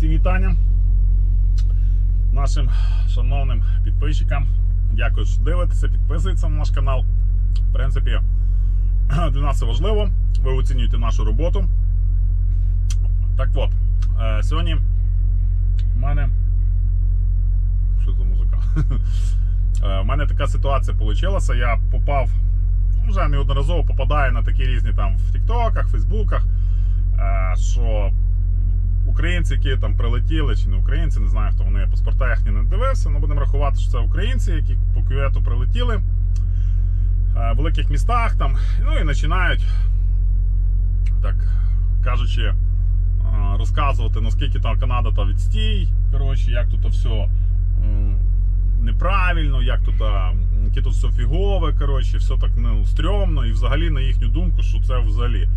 Всім вітання нашим шановним підписчикам. Дякую, що дивитеся, підписуєтеся на наш канал. В принципі, для нас це важливо. Ви оцінюєте нашу роботу. Так от, е, сьогодні в мене. Що за музика? Е, У мене така ситуація вийшла. Я попав, вже неодноразово попадаю на такі різні там в Тіктоках, Фейсбуках, е, що українці, які там прилетіли, чи не українці, не знаю, хто вони паспорта їхні не дивився. Ну будемо рахувати, що це українці, які по кювету прилетіли е, в великих містах там, ну і починають, так кажучи, е, розказувати, наскільки там Канада та відстій. Коротше, як тут все е, неправильно, як тут, а, яке тут все фігове, коротше, все так ну, стрьомно, і взагалі, на їхню думку, що це взагалі е,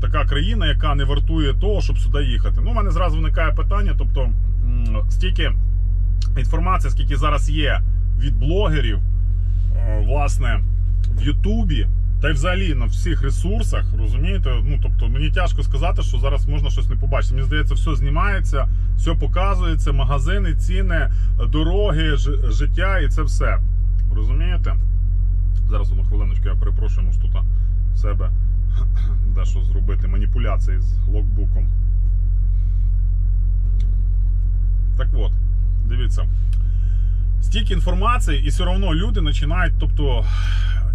така країна, яка не вартує того, щоб сюди їхати. Ну, у мене зразу виникає питання, тобто стільки інформації, скільки зараз є від блогерів, е, власне, в Ютубі. Та й взагалі на всіх ресурсах, розумієте? Ну тобто мені тяжко сказати, що зараз можна щось не побачити. Мені здається, все знімається, все показується, магазини, ціни, дороги, життя і це все. Розумієте? Зараз одну хвилиночку, я перепрошую, може тут в себе дещо зробити. Маніпуляції з локбуком. Так от, дивіться. Стільки інформації, і все одно люди починають. Тобто,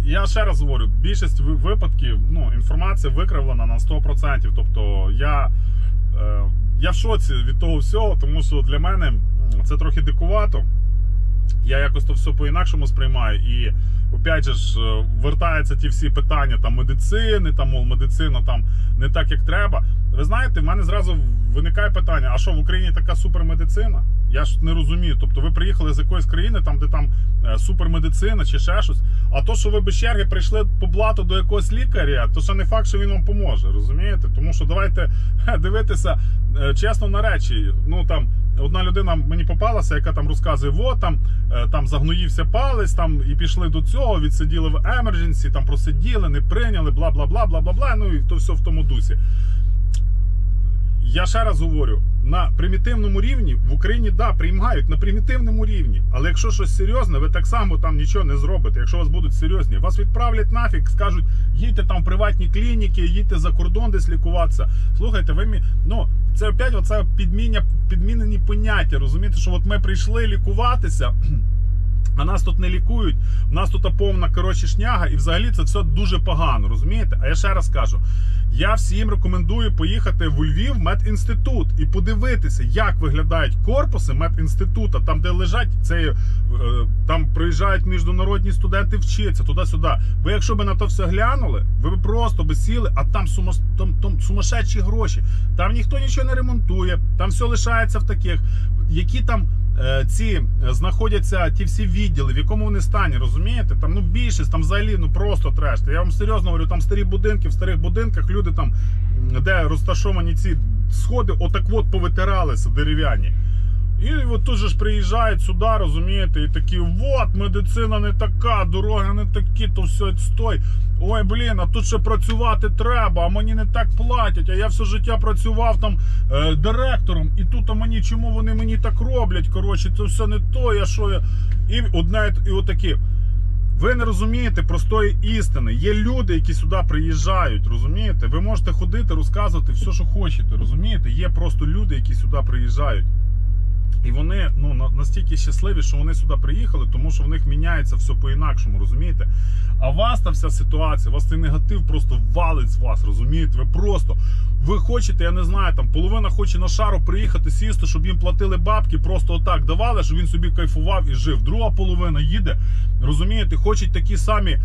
я ще раз говорю, більшість випадків ну, інформація викривлена на 100%. Тобто, я, е, я в шоці від того всього, тому що для мене це трохи дикувато. Я якось то все по-інакшому сприймаю. І опять же ж е, вертаються ті всі питання там медицини, там мол, медицина там не так, як треба. Ви знаєте, в мене зразу виникає питання: а що в Україні така супермедицина? Я ж не розумію. Тобто ви приїхали з якоїсь країни, там де там е, супермедицина чи ще щось. А то, що ви без черги прийшли по блату до якогось лікаря, то ще не факт, що він вам поможе. Розумієте? Тому що давайте дивитися е, чесно на речі. Ну там одна людина мені попалася, яка там розказує, во там, е, там загноївся палець, там і пішли до цього, відсиділи в емердженсі, там просиділи, не прийняли, бла бла бла бла бла бла. Ну і то все в тому дусі. Я ще раз говорю, на примітивному рівні в Україні да, приймають на примітивному рівні. Але якщо щось серйозне, ви так само там нічого не зробите. Якщо у вас будуть серйозні, вас відправлять нафіг, скажуть, їдьте там в приватні клініки, їдьте за кордон десь лікуватися. Слухайте, ви мі... ну це опять оце підміння, підмінені поняття. Розумієте, що от ми прийшли лікуватися. А нас тут не лікують, у нас тут повна коротше шняга, і взагалі це все дуже погано, розумієте? А я ще раз кажу: я всім рекомендую поїхати в Львів медінститут і подивитися, як виглядають корпуси медінститута, там, де лежать це, е, там приїжджають міжнародні студенти вчитися туди-сюди. Ви якщо б на то все глянули, ви б просто би сіли, а там, сума, там, там сумасшедші гроші. Там ніхто нічого не ремонтує, там все лишається в таких, які там ці е, знаходяться ті всі відділи, в якому вони стані, розумієте? Там ну більшість, там взагалі ну просто треш. Я вам серйозно говорю, там старі будинки, в старих будинках люди там, де розташовані ці сходи, отак от повитиралися дерев'яні. І от тут же ж приїжджають сюди, розумієте, і такі, от, медицина не така, дороги не такі, то все стой. Ой, блін, а тут ще працювати треба, а мені не так платять, а я все життя працював там е, директором, і тут а мені чому вони мені так роблять? Коротше, це все не то, я що я. І одне, і отакі. Ви не розумієте простої істини. Є люди, які сюди приїжджають, розумієте? Ви можете ходити, розказувати все, що хочете, розумієте? Є просто люди, які сюди приїжджають. І вони ну на- настільки щасливі, що вони сюди приїхали, тому що в них міняється все по-інакшому, розумієте? А вас та вся ситуація, вас цей негатив просто валить з вас, розумієте? Ви просто ви хочете, я не знаю, там половина хоче на шару приїхати, сісти, щоб їм платили бабки, просто отак давали, щоб він собі кайфував і жив. Друга половина їде, розумієте, хочуть такі самі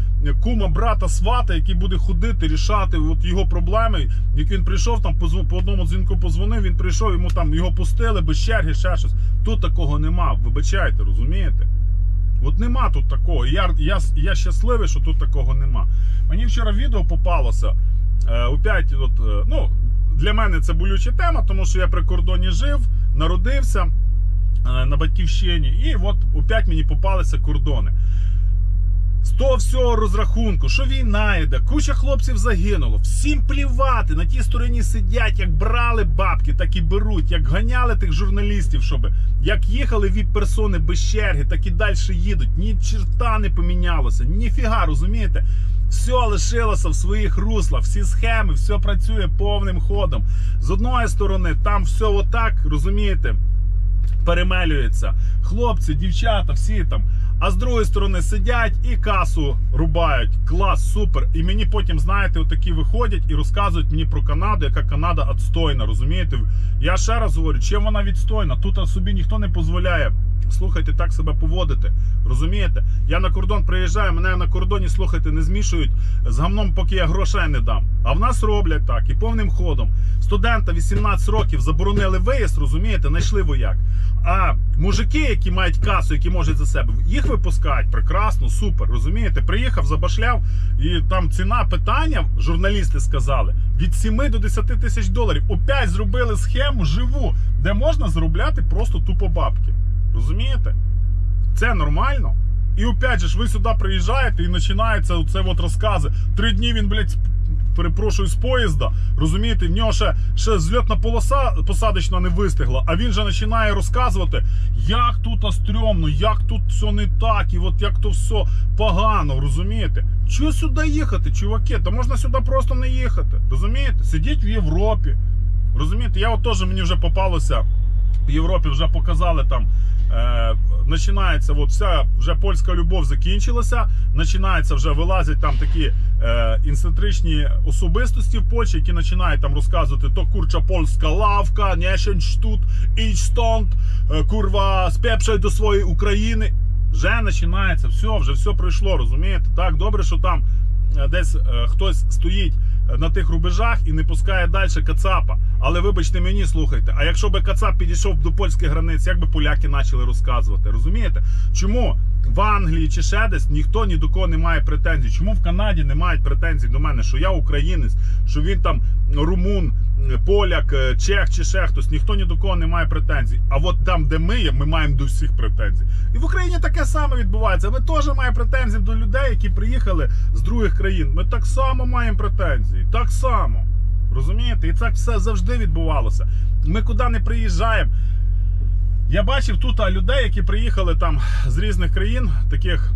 кума, брата, свата, який буде ходити, рішати от його проблеми. Як він прийшов, там по одному дзвінку позвонив, він прийшов, йому там його пустили без черги, ще щось. Тут такого нема. Вибачайте, розумієте? От нема тут такого. Я, я, я щасливий, що тут такого нема. Мені вчора відео попалося. Е, опять, от, е, ну, для мене це болюча тема, тому що я при кордоні жив, народився е, на батьківщині, і от опять мені попалися кордони. З того всього розрахунку, що війна йде, куча хлопців загинуло. Всім плівати, на тій стороні сидять, як брали бабки, так і беруть. Як ганяли тих журналістів, щоб як їхали від персони без черги, так і далі їдуть. Ні черта не помінялося, ніфіга, розумієте? Все лишилося в своїх руслах, всі схеми, все працює повним ходом. З одної сторони, там все отак, розумієте, перемелюється. Хлопці, дівчата, всі там. А з другої сторони сидять і касу рубають. Клас, супер. І мені потім, знаєте, отакі виходять і розказують мені про Канаду, яка Канада відстойна. Розумієте? Я ще раз говорю, чим вона відстойна? Тут собі ніхто не дозволяє. Слухайте, так себе поводити. Розумієте? Я на кордон приїжджаю, мене на кордоні, слухайте, не змішують з гамном, поки я грошей не дам. А в нас роблять так і повним ходом. Студента 18 років заборонили виїзд, розумієте, знайшли вояк. А мужики, які мають касу, які можуть за себе, їх випускають прекрасно, супер. Розумієте? Приїхав, забашляв, і там ціна питання, журналісти сказали, від 7 до 10 тисяч доларів. Опять зробили схему живу, де можна заробляти просто тупо бабки. Розумієте? Це нормально. І опять же ж, ви сюди приїжджаєте і починається оце от розкази. Три дні він, блядь, перепрошую, з поїзда. Розумієте, в нього ще, ще зльотна полоса посадочна не вистигла, а він вже починає розказувати, як тут стрьомно, як тут все не так, і от як то все погано, розумієте? Чого сюди їхати, чуваки? Та можна сюди просто не їхати. Розумієте? Сидіть в Європі. Розумієте, я от теж мені вже попалося. В Європі вже показали там. Е, починається от вся вже польська любов закінчилася. Починається вже вилазять там такі е, інцентричні особистості в Польщі, які починають там розказувати то курча польська лавка, нєшенштут, ічтонт, е, курва, спепшай до своєї України. Вже починається, все, вже все пройшло, розумієте? Так, добре, що там е, десь е, хтось стоїть на тих рубежах і не пускає далі Кацапа. Але вибачте мені, слухайте, а якщо би Кацап підійшов до польських границь, як би поляки почали розказувати? Розумієте? Чому в Англії чи ще десь ніхто ні до кого не має претензій? Чому в Канаді не мають претензій до мене, що я українець, що він там румун, поляк, е, чех чи ще хтось, ніхто ні до кого не має претензій. А от там, де ми є, ми маємо до всіх претензій. І в Україні таке саме відбувається. Ми теж маємо претензії до людей, які приїхали з других країн. Ми так само маємо претензії. Так само. Розумієте? І так все завжди відбувалося. Ми куди не приїжджаємо. Я бачив тут людей, які приїхали там з різних країн, таких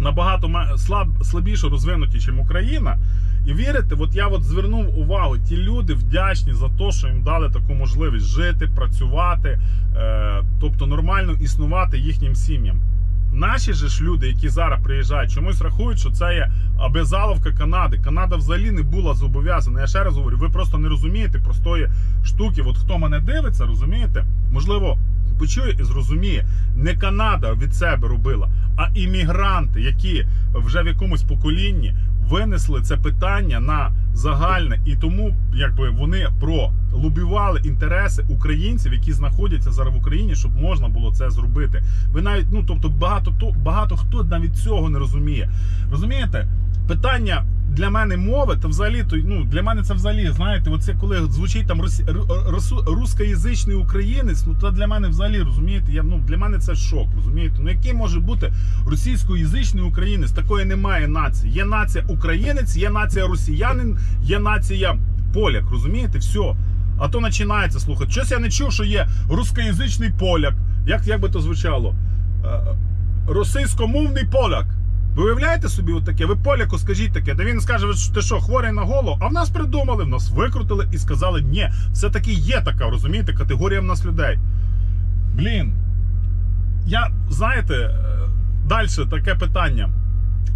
набагато слаб, слабіше розвинуті, ніж Україна. І вірите, от я от звернув увагу, ті люди вдячні за те, що їм дали таку можливість жити, працювати, е, тобто нормально існувати їхнім сім'ям. Наші же ж люди, які зараз приїжджають, чомусь рахують, що це є обязаловка Канади. Канада взагалі не була зобов'язана. Я ще раз говорю, ви просто не розумієте простої штуки. От хто мене дивиться, розумієте? Можливо, почує і зрозуміє. Не Канада від себе робила, а іммігранти, які вже в якомусь поколінні винесли це питання на загальне, і тому якби вони пролобівали інтереси українців, які знаходяться зараз в Україні, щоб можна було це зробити. Ви навіть ну тобто багато то багато хто навіть цього не розуміє. Розумієте? Питання для мене мови, то взагалі то ну для мене це взагалі, знаєте, оце коли звучить там росі, ру- рускоязичний українець, ну то для мене взагалі розумієте, я ну для мене це шок, розумієте? Ну який може бути російськоязичний українець? Такої немає нації. Є нація українець, є нація росіянин, є нація поляк. Розумієте? Все. А то починається слухати. Щось я не чув, що є рускоязичний поляк. Як, як би то звучало? Е, Російськомовний поляк. Ви уявляєте собі от таке? Ви поляку скажіть таке, де він скаже, що, ти що, хворий на голову? А в нас придумали, в нас викрутили і сказали, ні, все-таки є така, розумієте, категорія в нас людей. Блін. Я, знаєте, далі таке питання.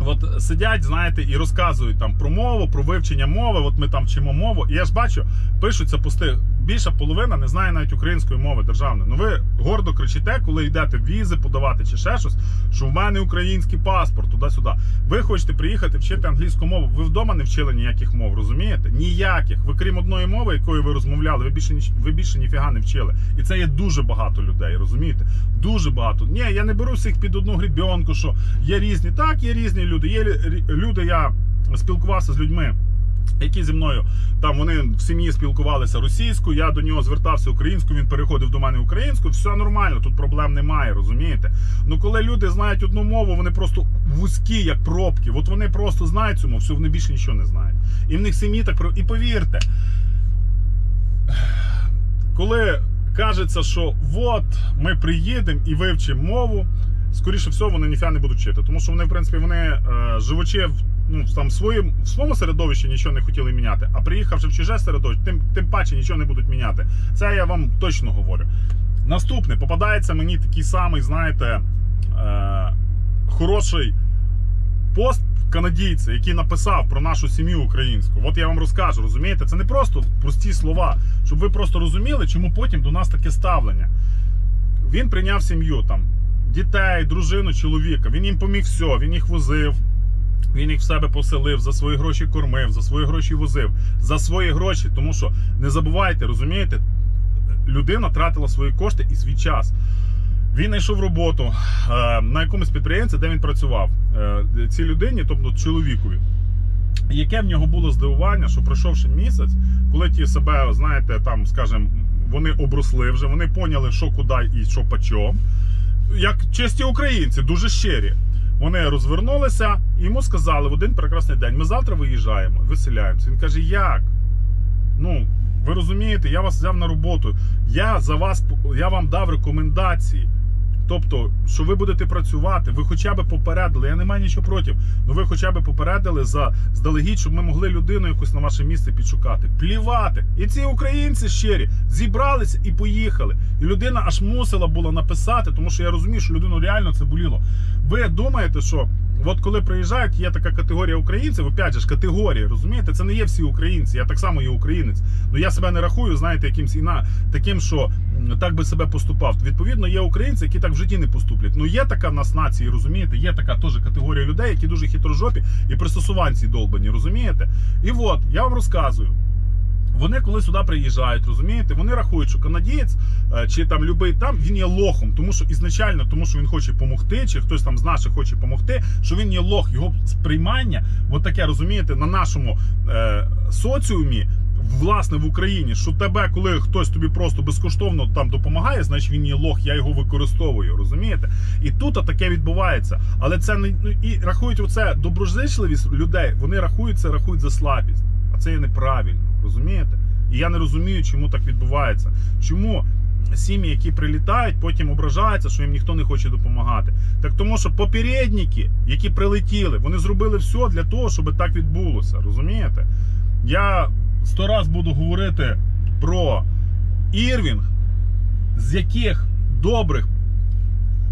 От сидять, знаєте, і розказують там про мову, про вивчення мови. От ми там вчимо мову. І я ж бачу, пишуться пости. Більша половина не знає навіть української мови державної. Ну ви гордо кричите, коли йдете візи подавати чи ще щось, що в мене український паспорт, туди-сюди. Ви хочете приїхати вчити англійську мову. Ви вдома не вчили ніяких мов, розумієте? Ніяких. Ви крім одної мови, якою ви розмовляли, ви більше ви більше ніфіга не вчили. І це є дуже багато людей, розумієте? Дуже багато. Ні, я не беру всіх під одну грібенку, що є різні. Так, є різні люди. Є люди, я спілкувався з людьми. Які зі мною там вони в сім'ї спілкувалися російською, я до нього звертався українською, він переходив до мене українською, все нормально, тут проблем немає, розумієте? Ну коли люди знають одну мову, вони просто вузькі, як пробки. От вони просто знають цю мову, все, вони більше нічого не знають. І в них сім'ї так і повірте. коли кажеться, що от ми приїдемо і вивчимо мову, скоріше всього, вони ніфіга не будуть вчити. Тому що вони, в принципі, вони е, живучи в, ну, там, в, своїм, в своєму середовищі нічого не хотіли міняти, а приїхавши в чуже середовище, тим, тим паче нічого не будуть міняти. Це я вам точно говорю. Наступне, попадається мені такий самий, знаєте, е, хороший пост канадійця, який написав про нашу сім'ю українську. От я вам розкажу, розумієте? Це не просто прості слова, щоб ви просто розуміли, чому потім до нас таке ставлення. Він прийняв сім'ю там, дітей, дружину, чоловіка. Він їм поміг все, він їх возив. Він їх в себе поселив, за свої гроші кормив, за свої гроші возив, за свої гроші. Тому що не забувайте, розумієте, людина тратила свої кошти і свій час. Він знайшов роботу е, на якомусь підприємстві, де він працював. Е, цій людині, тобто чоловікові. Яке в нього було здивування, що пройшовши місяць, коли ті себе, знаєте, там, скажімо, вони обросли вже, вони поняли, що куди і що по чому. Як честі українці, дуже щирі. Вони розвернулися і йому сказали в один прекрасний день: ми завтра виїжджаємо, виселяємося. Він каже: Як? Ну, ви розумієте, я вас взяв на роботу. Я за вас я вам дав рекомендації. Тобто, що ви будете працювати, ви хоча б попередили. Я не маю нічого проти. але ви хоча б попередили за здалегідь, щоб ми могли людину якусь на ваше місце підшукати. Плівати. І ці українці щирі зібралися і поїхали. І людина аж мусила була написати, тому що я розумію, що людину реально це боліло. Ви думаєте, що от коли приїжджають, є така категорія українців, опять же ж категорія, розумієте, це не є всі українці. Я так само є українець. Ну я себе не рахую, знаєте, якимсь іна таким, що так би себе поступав. Відповідно, є українці, які так в житті не поступлять. Ну є така в нас нації, розумієте? Є така теж категорія людей, які дуже хитрожопі і пристосуванці долбані, розумієте? І от я вам розказую. Вони коли сюди приїжджають, розумієте, вони рахують, що канадієць е, чи там любий там він є лохом, тому що ізначально, тому що він хоче допомогти, чи хтось там з наших хоче допомогти, що він є лох, його сприймання, от таке розумієте, на нашому е, соціумі. Власне в Україні, що тебе, коли хтось тобі просто безкоштовно там допомагає, значить він є лох, я його використовую, розумієте? І тут таке відбувається. Але це не ну, і рахують оце доброзичливість людей. Вони рахують це, рахують за слабість, а це є неправильно. Розумієте? І я не розумію, чому так відбувається. Чому сім'ї, які прилітають, потім ображаються, що їм ніхто не хоче допомагати. Так тому, що попередники, які прилетіли, вони зробили все для того, щоб так відбулося. Розумієте? Я сто раз буду говорити про Ірвінг, з яких добрих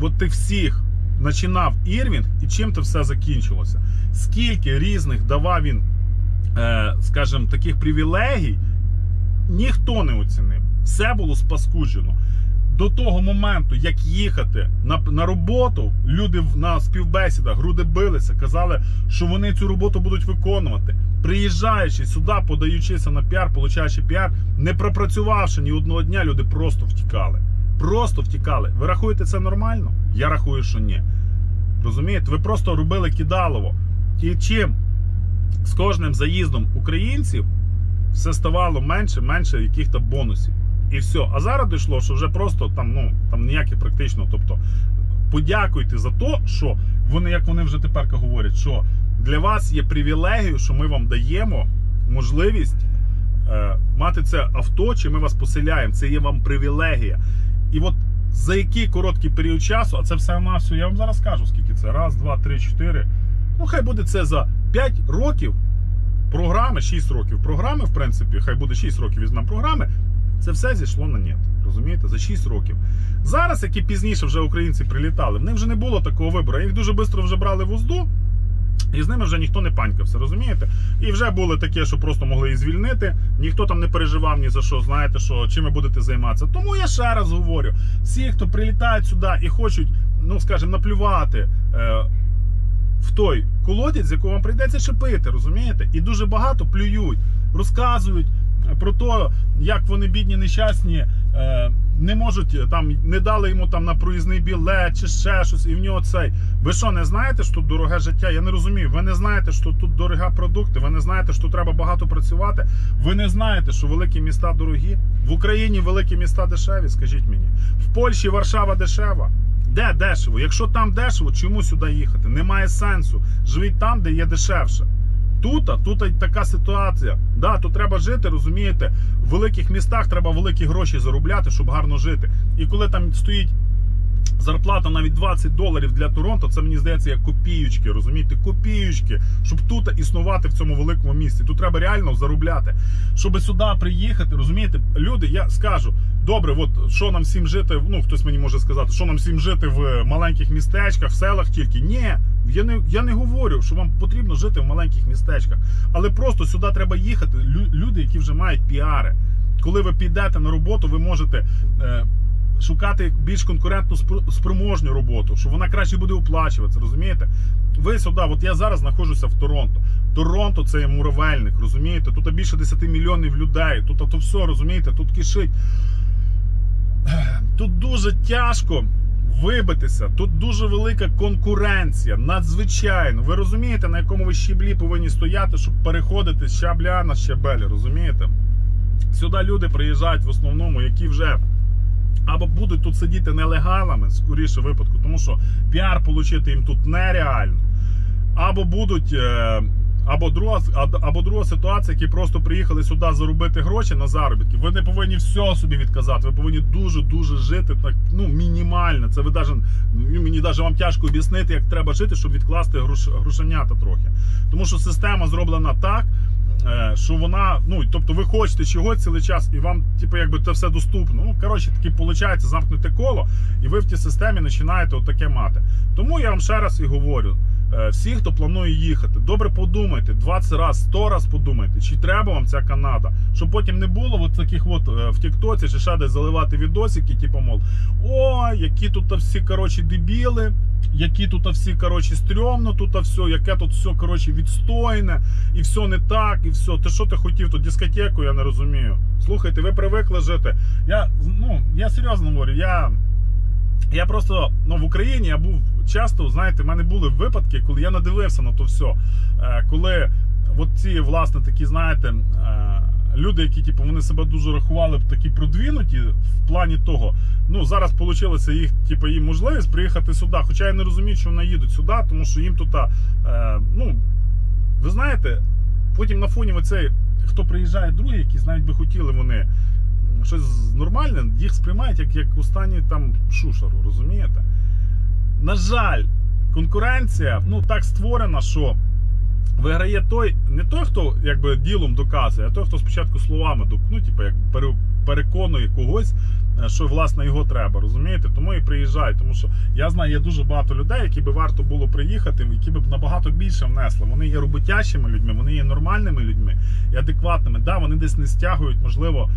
от тих всіх починав Ірвінг і чим це все закінчилося. Скільки різних давав він скажімо, таких привілегій ніхто не оцінив. Все було спаскуджено. До того моменту, як їхати на, на роботу, люди на співбесідах груди билися, казали, що вони цю роботу будуть виконувати. Приїжджаючи сюди, подаючися на піар, получаючи піар, не пропрацювавши ні одного дня, люди просто втікали. Просто втікали. Ви рахуєте це нормально? Я рахую, що ні. Розумієте, ви просто робили кидалово. І чим з кожним заїздом українців все ставало менше, менше яких-то бонусів. І все. А зараз дійшло, що вже просто там, ну, там ніякі практично. Тобто, подякуйте за те, що вони, як вони вже тепер говорять, що для вас є привілегією, що ми вам даємо можливість е, мати це авто, чи ми вас поселяємо. Це є вам привілегія. І от за який короткий період часу, а це все на все, я вам зараз скажу, скільки це. Раз, два, три, чотири. Ну, хай буде це за 5 років програми, 6 років програми, в принципі, хай буде 6 років візьмемо програми. Це все зійшло на нет. Розумієте, за 6 років. Зараз, які пізніше вже українці прилітали, в них вже не було такого вибору. Їх дуже швидко вже брали в узду. І з ними вже ніхто не панькався, розумієте? І вже було таке, що просто могли їх звільнити. Ніхто там не переживав ні за що, знаєте, що чим ви будете займатися. Тому я ще раз говорю: всі, хто прилітають сюди і хочуть, ну скажімо, наплювати е, в той колодязь, з якого вам прийдеться шипити, розумієте? І дуже багато плюють, розказують про те, як вони бідні, нещасні. Е, не можуть е, там, не дали йому там на проїзний білет чи ще щось, і в нього цей. Ви що, не знаєте, що тут дороге життя? Я не розумію. Ви не знаєте, що тут дорогі продукти, ви не знаєте, що треба багато працювати. Ви не знаєте, що великі міста дорогі. В Україні великі міста дешеві, скажіть мені. В Польщі Варшава дешева. Де дешево? Якщо там дешево, чому сюди їхати? Немає сенсу. Живіть там, де є дешевше. Тут, тут така ситуація. Да, тут треба жити, розумієте? В великих містах треба великі гроші заробляти, щоб гарно жити. І коли там стоїть зарплата навіть 20 доларів для Торонто, це мені здається як копіючки, розумієте? Копіючки, щоб тут існувати в цьому великому місті. Тут треба реально заробляти. Щоб сюди приїхати, розумієте, люди, я скажу, добре, от що нам всім жити, ну хтось мені може сказати, що нам всім жити в маленьких містечках, в селах тільки. Ні, я не, я не говорю, що вам потрібно жити в маленьких містечках. Але просто сюди треба їхати. Люди, які вже мають піари. Коли ви підете на роботу, ви можете. Шукати більш конкурентну спр- спроможню роботу, що вона краще буде оплачуватися, розумієте? Ви сюди, от я зараз знаходжуся в Торонто. Торонто це є муравельник, розумієте? Тут більше 10 мільйонів людей. Тут то все, розумієте, тут кишить. Тут дуже тяжко вибитися. Тут дуже велика конкуренція, надзвичайно. Ви розумієте, на якому ви щеблі повинні стояти, щоб переходити з щабля на щабель, розумієте? Сюди люди приїжджають в основному, які вже або будуть тут сидіти нелегалами, скоріше випадку, тому що піар отримати їм тут нереально. Або будуть. е, Або друга, або- друга ситуація, які просто приїхали сюди заробити гроші на заробітки. Ви не повинні все собі відказати. Ви повинні дуже дуже жити так, ну мінімально. Це ви даже ну, мені навіть вам тяжко об'яснити, як треба жити, щоб відкласти грош, грошенята трохи. Тому що система зроблена так, що вона, ну тобто, ви хочете чогось цілий час, і вам, типу, якби це все доступно. Ну коротше, таки виходить замкнете коло, і ви в тій системі починаєте отаке мати. Тому я вам ще раз і говорю. Е, Всі, хто планує їхати, добре подумайте, 20 раз, 100 раз подумайте, чи треба вам ця Канада, щоб потім не було от таких от е, в Тіктоці чи ще десь заливати відосики, типу, мов, ой, які тут всі коротше дебіли, які тут всі коротше стрьомно, тут все, яке тут все коротше відстойне, і все не так, і все. Ти що ти хотів? Тут дискотеку, я не розумію. Слухайте, ви привикли жити. Я ну я серйозно говорю, я. Я просто ну, в Україні я був часто, знаєте, в мене були випадки, коли я надивився на то все. Коли от ці, власне, такі, знаєте, е, люди, які типу, вони себе дуже рахували б такі продвинуті в плані того, ну зараз вийшло їх, типу, їм можливість приїхати сюди. Хоча я не розумію, що вони їдуть сюди, тому що їм тут, е, ну, ви знаєте, потім на фоні оцей, хто приїжджає другі, які навіть би хотіли вони щось нормальне, їх сприймають як, як останні там шушару, розумієте? На жаль, конкуренція ну так створена, що виграє той, не той, хто якби ділом доказує, а той, хто спочатку словами ну, типу, як переконує когось, е, що власне його треба, розумієте? Тому і приїжджають. Тому що я знаю, є дуже багато людей, які би варто було приїхати, які б набагато більше внесли. Вони є роботящими людьми, вони є нормальними людьми і адекватними. Да, вони десь не стягують, можливо,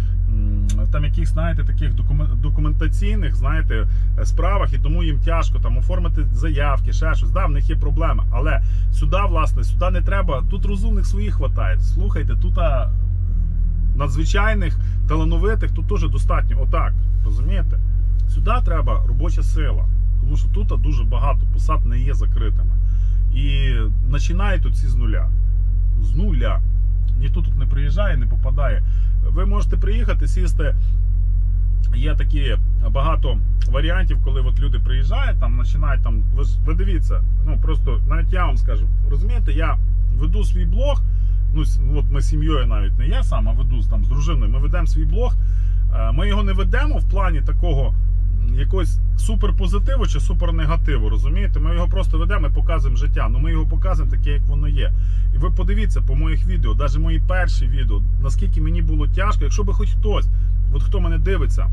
там якихось, знаєте, таких документаційних, знаєте, е, справах, і тому їм тяжко там оформити заявки, ще щось. Да, в них є проблеми. Але сюди, власне, сюди не треба. Тут розумних своїх хватає. Слухайте, тут надзвичайних, талановитих тут теж достатньо. Отак, розумієте? Сюди треба робоча сила. Тому що тут дуже багато посад не є закритими. І починають тут всі з нуля. З нуля. Ніхто тут не приїжджає, не попадає. Ви можете приїхати, сісти. Є такі багато варіантів, коли от люди приїжджають, там починають там. Ви, ви дивіться, ну просто навіть я вам скажу, розумієте, я веду свій блог. Ну, ну, от ми з сім'єю навіть не я сам, а веду там з дружиною. Ми ведемо свій блог. Е, Ми його не ведемо в плані такого якогось суперпозитиву чи супернегативу. Розумієте? Ми його просто ведемо і показуємо життя. Ну ми його показуємо таке, як воно є. І ви подивіться по моїх відео, навіть мої перші відео, наскільки мені було тяжко, якщо би хоч хтось, от хто мене дивиться,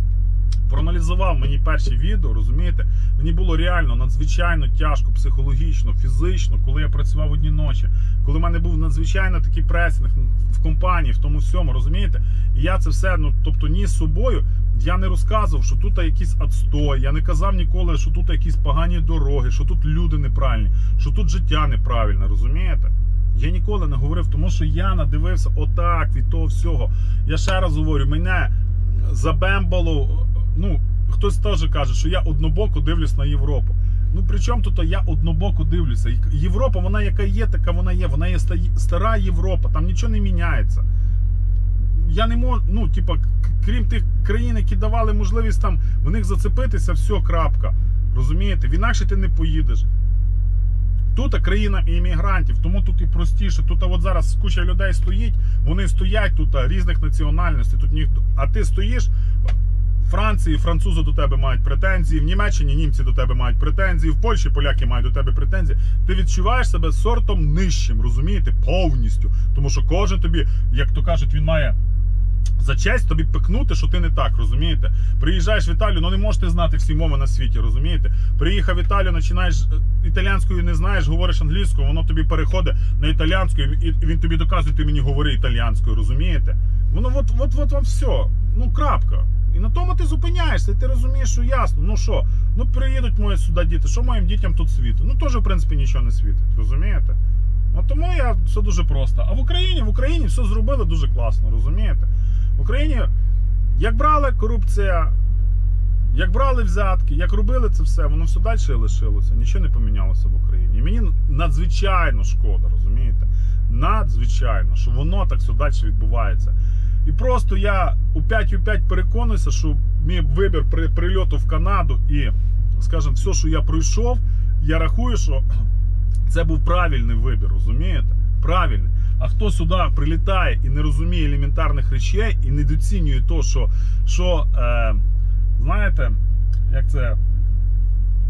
проаналізував мені перші відео, розумієте, мені було реально надзвичайно тяжко, психологічно, фізично, коли я працював одні ночі, коли в мене був надзвичайно такий пресинг в компанії, в тому всьому, розумієте? І я це все, ну тобто, ніс з собою. Я не розказував, що тут якийсь отстой. Я не казав ніколи, що тут якісь погані дороги, що тут люди неправильні, що тут життя неправильне, розумієте? Я ніколи не говорив, тому що я надивився отак від того всього. Я ще раз говорю, мене забембало. Ну, хтось теж каже, що я однобоко дивлюсь на Європу. Ну при чому тут я однобоко дивлюся? Європа, вона яка є, така вона є. Вона є стара Європа, там нічого не міняється. Я не можу, ну, типа, крім тих країн, які давали можливість там в них зацепитися, все, крапка. Розумієте? В інакше ти не поїдеш. Тут країна іммігрантів, тому тут і простіше. Тут от зараз куча людей стоїть, вони стоять тут різних національностей. Тут ніхто. А ти стоїш. В Франції французи до тебе мають претензії, в Німеччині німці до тебе мають претензії, в Польщі поляки мають до тебе претензії. Ти відчуваєш себе сортом нижчим, розумієте? Повністю. Тому що кожен тобі, як то кажуть, він має за честь тобі пикнути, що ти не так, розумієте? Приїжджаєш в Італію, ну не можете знати всі мови на світі, розумієте? Приїхав в Італію, починаєш е, італійською не знаєш, говориш англійською, воно тобі переходить на італійську, і він тобі доказує, ти мені говори італійською, розумієте? Воно от, от, от вам все. Ну, крапка. І на тому ти зупиняєшся, і ти розумієш, що ясно. Ну що, ну приїдуть мої сюди діти, що моїм дітям тут світить? Ну теж, в принципі, нічого не світить, розумієте? От тому я все дуже просто. А в Україні, в Україні все зробили дуже класно, розумієте? В Україні як брали корупція, як брали взятки, як робили це все, воно все далі лишилося. Нічого не помінялося в Україні. І мені надзвичайно шкода, розумієте? Надзвичайно, що воно так все далі відбувається. І просто я у 5 у 5 переконуюся, що мій вибір при прильоту в Канаду і, скажімо, все, що я пройшов, я рахую, що це був правильний вибір, розумієте? Правильний. А хто сюди прилітає і не розуміє елементарних речей, і не доцінює то, що, що е, знаєте, як це,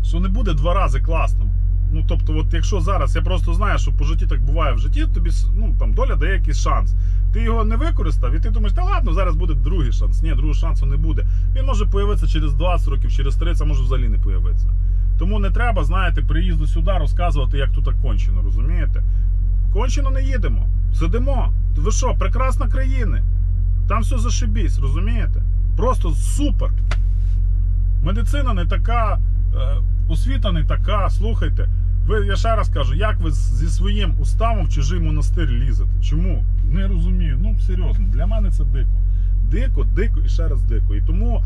що не буде два рази класно. Ну, тобто, от якщо зараз я просто знаю, що по житті так буває в житті, тобі ну, там, доля дає якийсь шанс. Ти його не використав, і ти думаєш, та ладно, зараз буде другий шанс. Ні, другого шансу не буде. Він може появитися через 20 років, через 30, а може взагалі не появитися. Тому не треба, знаєте, приїзду сюди розказувати, як тут кончено, розумієте? Кончено не їдемо. Сидимо. Ви що, прекрасна країна. Там все зашибісь, розумієте? Просто супер. Медицина не така, е, освіта не така. Слухайте. Ви, я ще раз кажу, як ви зі своїм уставом в чужий монастир лізете? Чому? Не розумію. Ну, серйозно, для мене це дико. Дико, дико і ще раз дико. І тому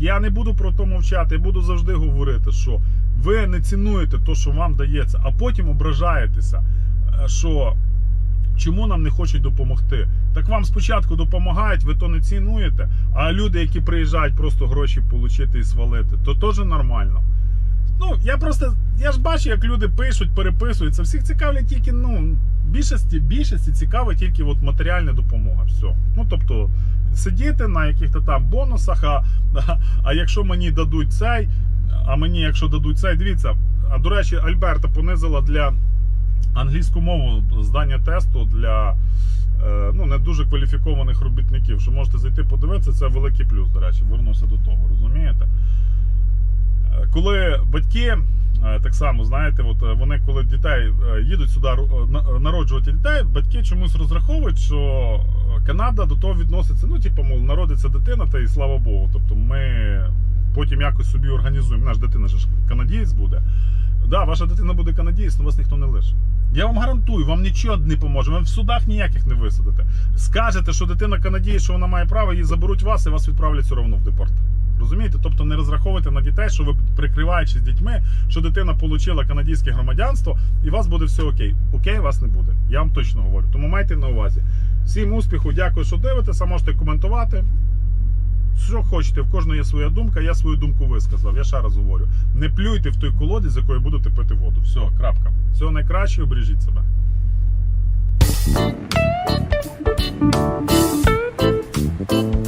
я не буду про то мовчати, я буду завжди говорити, що ви не цінуєте те, що вам дається, а потім ображаєтеся, е, що чому нам не хочуть допомогти. Так вам спочатку допомагають, ви то не цінуєте, а люди, які приїжджають просто гроші отримати і свалити, то теж нормально. Ну, я просто, я ж бачу, як люди пишуть, переписуються. Всіх цікавлять тільки, ну, більшості, більшості цікавить тільки от матеріальна допомога. Все. Ну, тобто, сидіти на яких-то там бонусах, а, а якщо мені дадуть цей, а мені, якщо дадуть цей, дивіться, а до речі, Альберта понизила для англійську мову здання тесту для е, ну, не дуже кваліфікованих робітників. Що можете зайти подивитися, це великий плюс, до речі, вернуся до того, розумієте? Е, Коли батьки е, так само, знаєте, от вони коли дітей їдуть сюди народжувати дітей, батьки чомусь розраховують, що Канада до того відноситься, ну, типу, мов, народиться дитина, та і слава Богу. Тобто ми потім якось собі організуємо. Наш дитина ж канадієць буде. Да, ваша дитина буде канадієць, але вас ніхто не лише. Я вам гарантую, вам нічого не поможе. Ви в судах ніяких не висадите. Скажете, що дитина канадієць, що вона має право, її заберуть вас і вас відправлять все одно в депорт. Розумієте? Тобто не розраховуйте на дітей, що ви прикриваючись дітьми, що дитина отримала канадське громадянство, і у вас буде все окей. Окей, вас не буде. Я вам точно говорю. Тому майте на увазі. Всім успіху, дякую, що дивитеся. Можете коментувати. Що хочете, в кожного є своя думка, я свою думку висказав. Я ще раз говорю. Не плюйте в той колоді, з якої будете пити воду. Все, крапка. Всього найкращого, бережіть себе. Thank